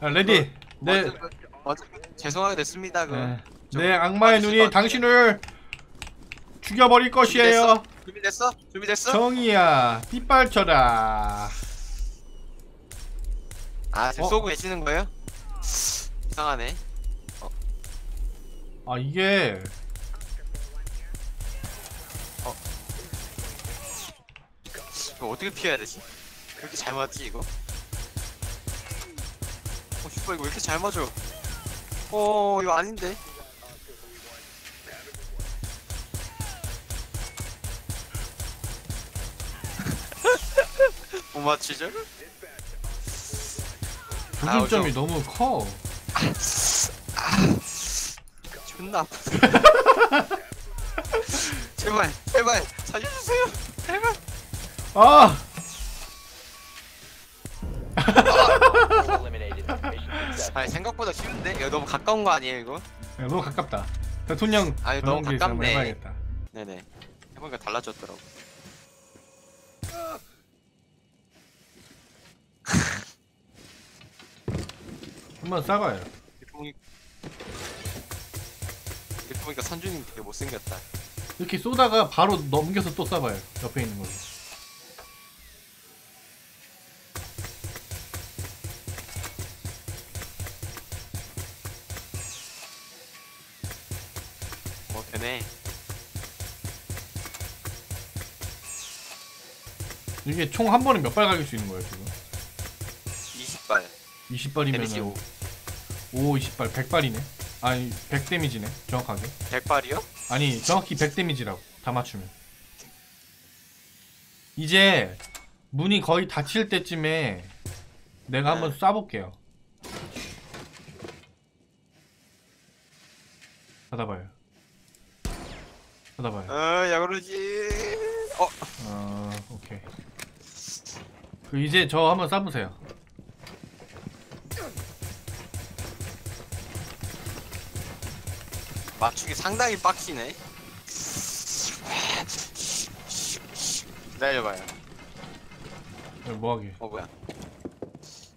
아, 레디. 내, 먼저, 먼저 죄송하게 됐습니다. 그 네, 좀내 악마의 봐주실 눈이. 당신을 죽여버릴 것이에요. 준비됐어? 준비됐어? 정이야, 빗발 쳐라. 아 지금 어? 쏘고 계시는 거예요? 이상하네. 아 이게 이거 어떻게 피해야 되지? 왜 이렇게 잘 맞지 이거? 어 슈퍼 이거 왜 이렇게 잘 맞아? 어 이거 아닌데? 못 맞추죠? 조준점이 아, 너무 커. 존나 아프다. 제발 제발 살려주세요 제발 아, successful. 아니 생각보다 쉬운데? 이거 너무 가까운 거 아니에요 이거? 야, 너무 가깝다. 대통령 아니, 너무 가깝네. 해봐야겠다. 네네 해보니까 달라졌더라고 한번 쏴봐요. 이렇게 보니 이렇게 보니까 선준이 되게 못생겼다 이렇게 쏘다가 바로 넘겨서 또 쏴봐요. 옆에 있는 걸로. 뭐 되네 이게 총 한 번에 몇 발 갈길 수 있는 거예요 지금? 20발 20발이면 데미지 5, 5 20발 100발이네. 아니 100 데미지네 정확하게. 100발이요? 아니 정확히 100 데미지라고 다 맞추면. 이제 문이 거의 닫힐 때쯤에 내가 한번 네. 쏴볼게요. 받아봐요. 받아봐요. 어 야그러지 어 어, 오케이. 그 이제 저 한번 쏴보세요. 맞추기 상당히 빡시네 기다려봐요 어, 뭐하게? 어 뭐야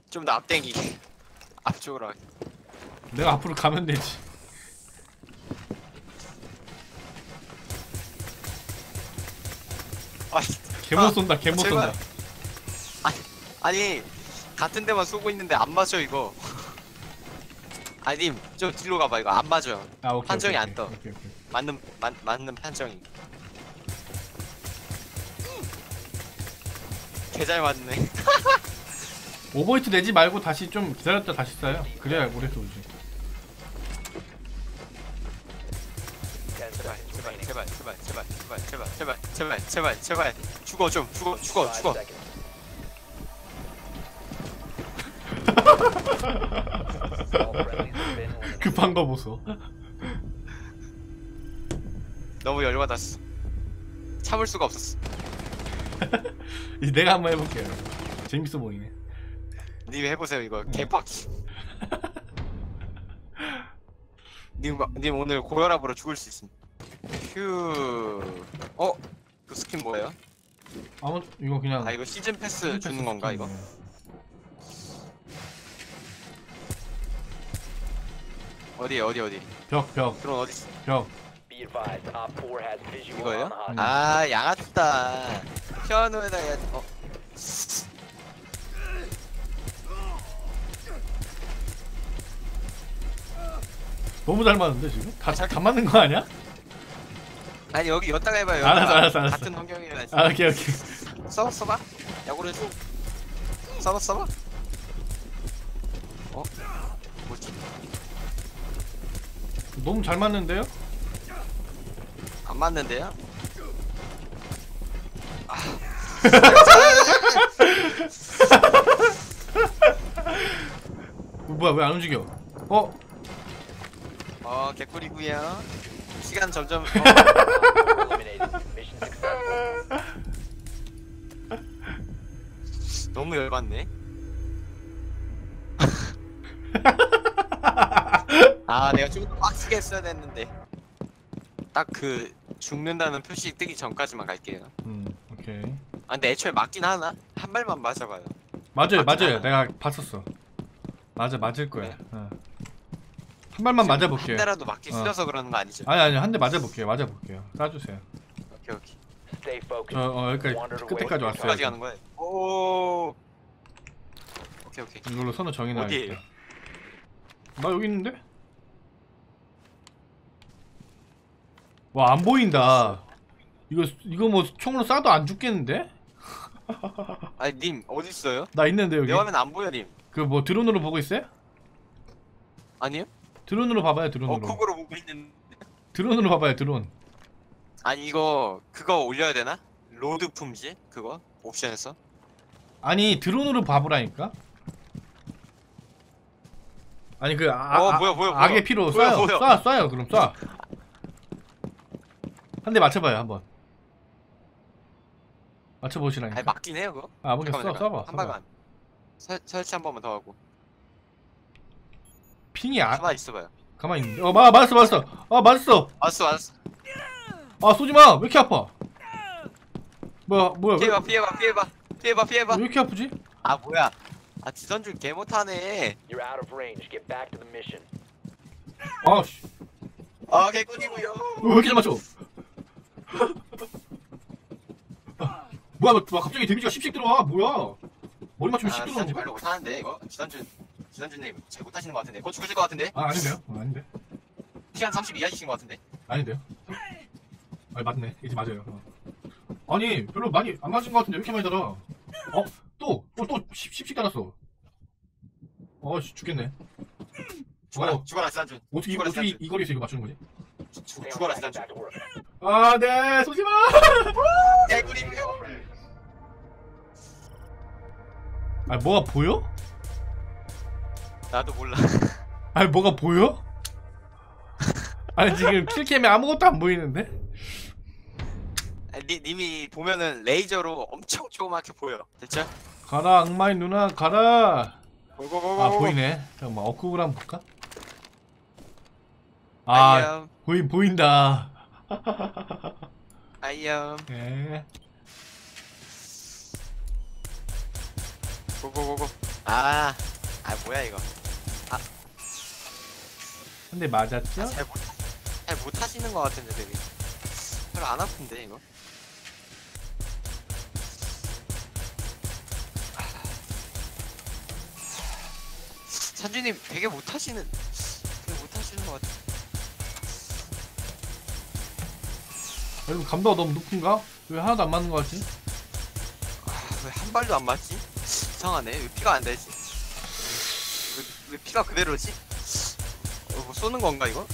좀 더 앞당기기 앞쪽으로 하기. 내가 앞으로 가면 되지. 아, 개못 아, 쏜다. 개못 제발. 쏜다. 아니 같은 데만 쏘고 있는데 안 맞아 이거 아님 좀 뒤로 가봐 이거 안 맞아 아, 오케이. 판정이 오케이, 안 떠. 오케이, 오케이. 맞는 맞, 맞는 판정이 개잘 맞네 오버히트 내지 말고 다시 좀 기다렸다 다시 쏴요. 그래야 오래 쏘지. 제발. 제발 제발 제발 제발 제발 제발 제발 제발 제발 죽어 좀 죽어 죽어 Five 죽어. 급한 거 보소. 너무 열받았어 참을 수가 없었어 이제 내가 한번 해볼게요. 재밌어 보이네. 님 해보세요 이거 네. 개빡치 님, 님 오늘 고혈압으로 죽을 수 있습니다 휴 어? 그 스킨 뭐예요? 아무 이거 그냥. 아 이거 시즌 패스 주는 건가 이거? 어디 어디 어디 벽, 벽, 드론 어디 있어? 벽. Be advised, Op 4 has visual 이거예요? on the hostage. 아 양아치다 피아노에다 해야지 어 너무 잘 맞는데 지금? 다, 다 맞는 거 아니야? 아니 여기 여기다가 해봐요 알았어. 알았어, 알았어. 같은 환경이라지 아, 오케이, 오케이. 써봐 써봐 야구를 해줘 써봐 써봐 어? 뭐지? 너무 잘 맞는데요? 안 맞는데요? 어, 뭐야, 왜 안 움직여? 어? 어 개꿀이구요 시간 점점 어. 너무 열받네 아 내가 좀 더 빡세게 했어야 됐는데 딱 그 죽는다는 표시 뜨기 전까지만 갈게요 음, 오케이. 아 근데 애초에 맞긴 하나? 한 발만 맞아봐요 맞아요, 맞긴 맞아요. 하나. 내가 봤었어. 맞아 맞을 거야. 어. 한 발만 맞아볼게요. 한 대라도 맞기 어. 싫어서 그러는 거 아니죠? 아니 아니 한 대 맞아볼게요. 맞아볼게요. 쏴주세요. 오케이 오케이. Stay focused. 저 어, 여기까지 끝까지 왔어요. 가는 거야. 오. 오케이 오케이. 이걸로 선을? 정해놔야겠다. 나 여기 있는데? 와 안 보인다. 이거 이거 뭐 총으로 쏴도 안 죽겠는데? 아니 님 어디 있어요? 나 있는데 여기. 내 화면 안 보여 님. 그 뭐 드론으로 보고 있어요? 아니요? 드론으로 봐봐요 어 드론으로. 콕으로 보고 있는. 드론으로 봐봐요 드론. 아니 이거 그거 올려야 되나? 로드 품질 그거 옵션에서. 아니 드론으로 봐보라니까. 아니 그 아, 어, 아, 뭐야, 뭐야, 뭐야. 악의 피로 뭐야, 쏴요. 뭐야. 쏴 쏴요 그럼 쏴. 한 대 맞춰봐요 한번. 맞춰보시라니까. 아니 맞긴 해요 그거. 아, 아버지 쏴 잠깐만, 쏴봐. 한 쏴봐. 발만. 설, 설치 한 번만 더 하고. 핑이 아 가만 있어봐요. 가만히 있는데. 어, 마, 맞았어, 맞았어. 아, 맞았어. 알았어 알았어. 아, 쏘지 마. 왜 이렇게 아파? 뭐야, 뭐야? 왜, 피해봐 피해봐 피해봐 피해봐 피해봐. 왜 이렇게 아프지? 아 뭐야? 아 지선줄 개 못하네. You're out of range. Get back to the mission. 아, 씨. 아 개꿀이고요. 왜 이렇게 잘 맞춰? 아, 뭐야, 뭐, 갑자기 데미지가 10씩 들어와. 뭐야? 머리 맞추면 10아 들어오는 지선줄 거야? 별로 못하는데 이거 지선줄 지선줄님 잘 못하시는 것 같은데. 곧 죽으실 것 같은데. 아, 아닌데요? 어, 아닌데. 시간 30 이하이신 것 같은데. 아닌데요? 아, 맞네. 이제 맞아요. 어. 아니, 별로 많이 안 맞은 것 같은데 왜 이렇게 많이 달아? 어? 또! 어, 또 10, 10씩 달았어. 어, 씨, 죽겠네. 죽어라 어. 죽어라 지선줄. 어떻게, 죽어라 어떻게 이, 지선줄. 이 거리에서 이거 맞추는 거지? 죽- 죽어라 work. 아, 네, 쏘지 마! 개꿀이고요. 아, 뭐가 보여? 나도 몰라. 아니, 뭐가 보여? 아니, 지금 킬캠에 아무것도 안 보이는데? 아니, 니, 님이 보면은 레이저로 엄청 조그맣게 보여. 됐죠? 가라, 악마의 누나, 가라! 고고고고. 아, 보이네. 잠깐만, 한번 볼까? 아, 보인, 보인다. 아이엄 네. 고고고고. 아, 아 뭐야 이거. 근데 맞았죠? 잘 못, 잘 못하시는 것 같은데 되게. 별로 안 아픈데 이거. 산주님 되게 못하시는, 되게 못하시는 것 같아. 여러분, 감도가 너무 높은가? 왜 하나도 안 맞는 것 같지? 아, 왜 한 발도 안 맞지? 이상하네. 왜 피가 안 되지? 왜, 왜 피가 그대로지? 어, 뭐 쏘는 건가 이거? 어,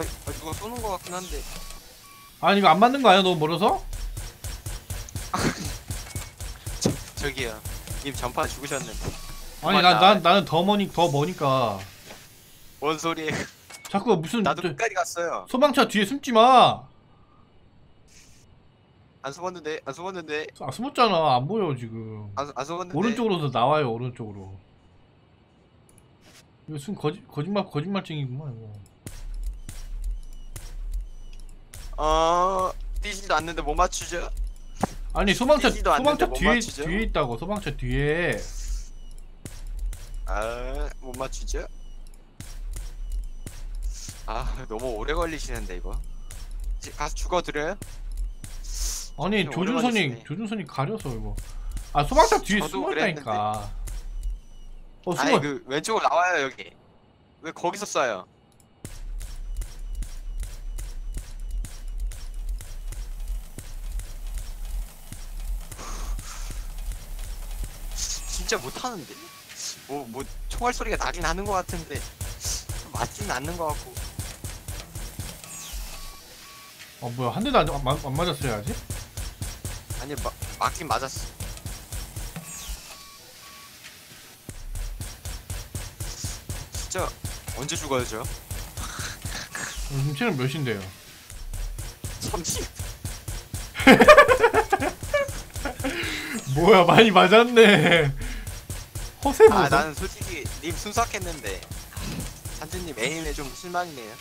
어, 누가 쏘는 것 같긴 한데. 아니, 이거 안 맞는 거 아니야? 너무 멀어서? 저, 저기요. 님 전파 죽으셨는데. 아니, 맞아. 난, 난, 나는 더 머니, 더 머니까. 뭔 소리예요? 자꾸 무슨, 나도 저- 끝까지 갔어요. 소방차 뒤에 숨지 마! 안 숨었는데, 안 숨었는데, 아, 숨었잖아. 안 보여, 지금. 안, 안 숨었는데. 오른쪽으로서 나와요, 오른쪽으로. 이거 순 거짓, 거짓말, 거짓말쟁이구만, 이거. 어, 뛰지도 않는데 못 맞추죠? 아니, 소방차, 뛰지도 않는데 소방차 못 뒤에, 맞추죠? 뒤에 있다고, 소방차 뒤에. 아, 못 맞추죠? 아, 너무 오래 걸리시는데 이거. 이제 가서 죽어드려요? 아니, 조준선이. 조준선이 가려서, 이거. 아, 소방차 뒤에 저도 숨어 있다니까. 어, 아니 숨어. 그 왼쪽으로 나와요 여기. 왜 거기서 쏴요? 진짜 못하는데? 뭐, 뭐, 총알 소리가 나긴 하는 것 같은데, 맞지는 않는 것 같고. 어, 뭐야, 한 대도 안, 안, 안 맞았어야지? 아니, 마, 맞긴 맞았어. 진짜, 언제 죽어요, 저? 지금 몇인데요? 30. 뭐야, 많이 맞았네. 허세 보소. 아, 나는 솔직히, 님 순삭했는데, 산주님 에임에 좀 실망이네요.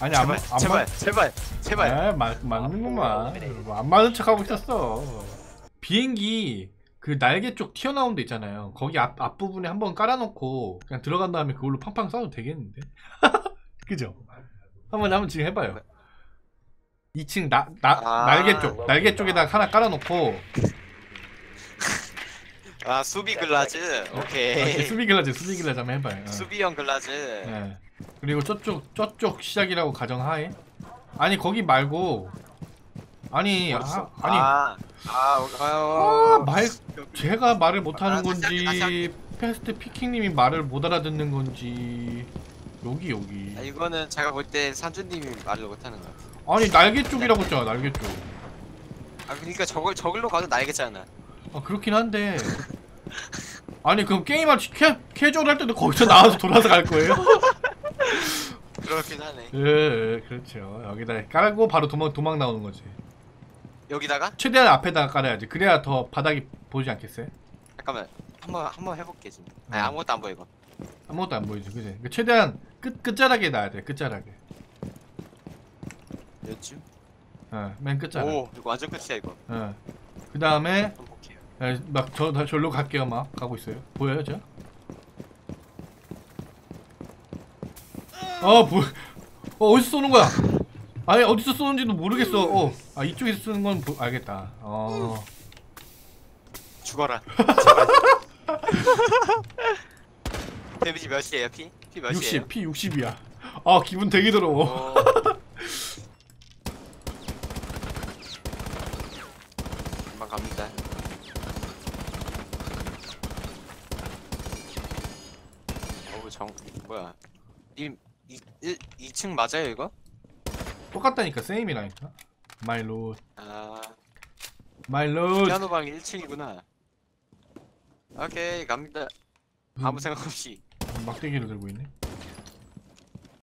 아니, 안, 제발, 안 제발, 맞- 제발, 제발. 에, 맞, 맞는구만. 안 맞는 척하고 있었어. 비행기 그 날개 쪽 튀어나온 데 있잖아요. 거기 앞, 앞부분에 한번 깔아놓고 그냥 들어간 다음에 그걸로 팡팡 쏴도 되겠는데? 그죠? 한번 한번 지금 해봐요. 2층 나, 나, 아. 날개 쪽 날개 쪽에다 하나 깔아놓고 아 수비 글라즈 오케이 수비 글라즈 수비 글라즈 한번 해봐요. 어. 수비형 글라즈 예. 그리고 저쪽 저쪽 시작이라고 가정하에 아니 거기 말고 아니 아? 아니 아, 아, 아, 아, 어, 말 제가 말을 못하는 아, 건지 패스트 피킹님이 말을 못 알아듣는 건지 여기 여기 아, 이거는 제가 볼 때 산주님이 말을 못하는 것 같아. 아니 날개 쪽이라고 했잖아 날개 쪽. 아 그러니까 저걸 저길로 가도 날겠잖아. 아 그렇긴 한데 아니 그럼 게임할 캐 캐주얼 할 때도 거기서 나와서 돌아서 갈 거예요? 그렇긴 하네. 예, 예 그렇죠 여기다 깔고 바로 도망 도망 나오는 거지. 여기다가 최대한 앞에다가 깔아야지 그래야 더 바닥이 보이지 않겠어요? 잠깐만 한번 한번 해볼게 지금. 아니 음. 아무것도 안 보여 이거. 아무것도 안 보이죠, 그지? 그 최대한 끝 끝자락에 놔야 돼, 끝자락에. 몇쯤? 어, 맨 끝자락. 오 이거 완전 끝이야 이거. 어. 그 다음에 한번 볼게요. 막저 다 절로 갈게요, 막 가고 있어요. 보여요, 저? 어, 보, 어 어디서 쏘는 거야? 아니 어디서 쏘는지도 모르겠어. 어, 아 이쪽에서 쏘는 건 보, 알겠다. 어, 죽어라. 데미지 몇이에요 피? 피 몇이에요? 60, P 60이야. 아 기분 되게 더러워. 오. 금방 갑니다. 어우 정 뭐야? 님 이, 1, 2층 맞아요 이거? 똑같다니까, 세임이라니까. 마이 로, 아 마이 로. 피아노 방 1층이구나. 오케이 갑니다. 아무 생각 없이. 막대기를 들고 있네.